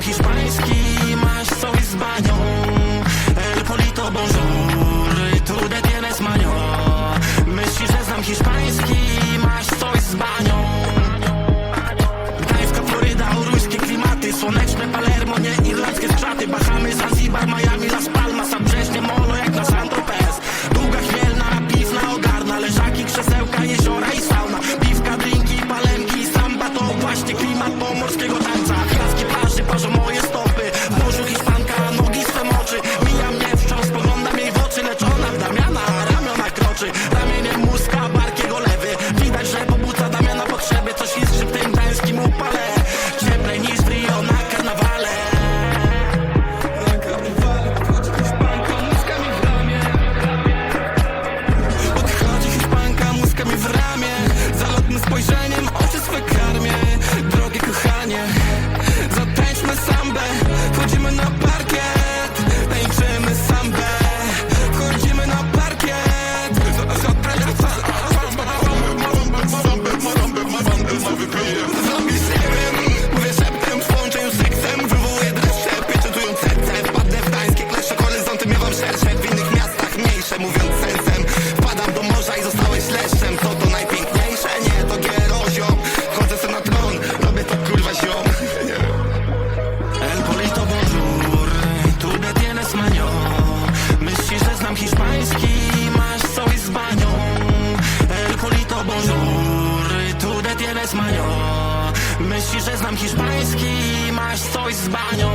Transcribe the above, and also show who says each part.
Speaker 1: Hiszpański, masz coś z banią. El Polito bonjour, tu de tienes manio Myśli, że znam hiszpański, masz coś z banią. Gdańska, Floryda, oruńskie klimaty Słoneczne Palermo, nie irlandzkie straty. Bahamy, Zanzibar, Miami, Las Palmas Zabrzeżnie, molo jak na San Tropez Długa, chmielna, pizna, ogarna Leżaki, krzesełka, jeziora i sauna. Piwka, drinki, palemki, samba To właśnie klimat pomorskiego hiszpański masz coś z panią El Polito bonjour, tu de tienes maño Myślisz, że znam hiszpański, masz coś z banią.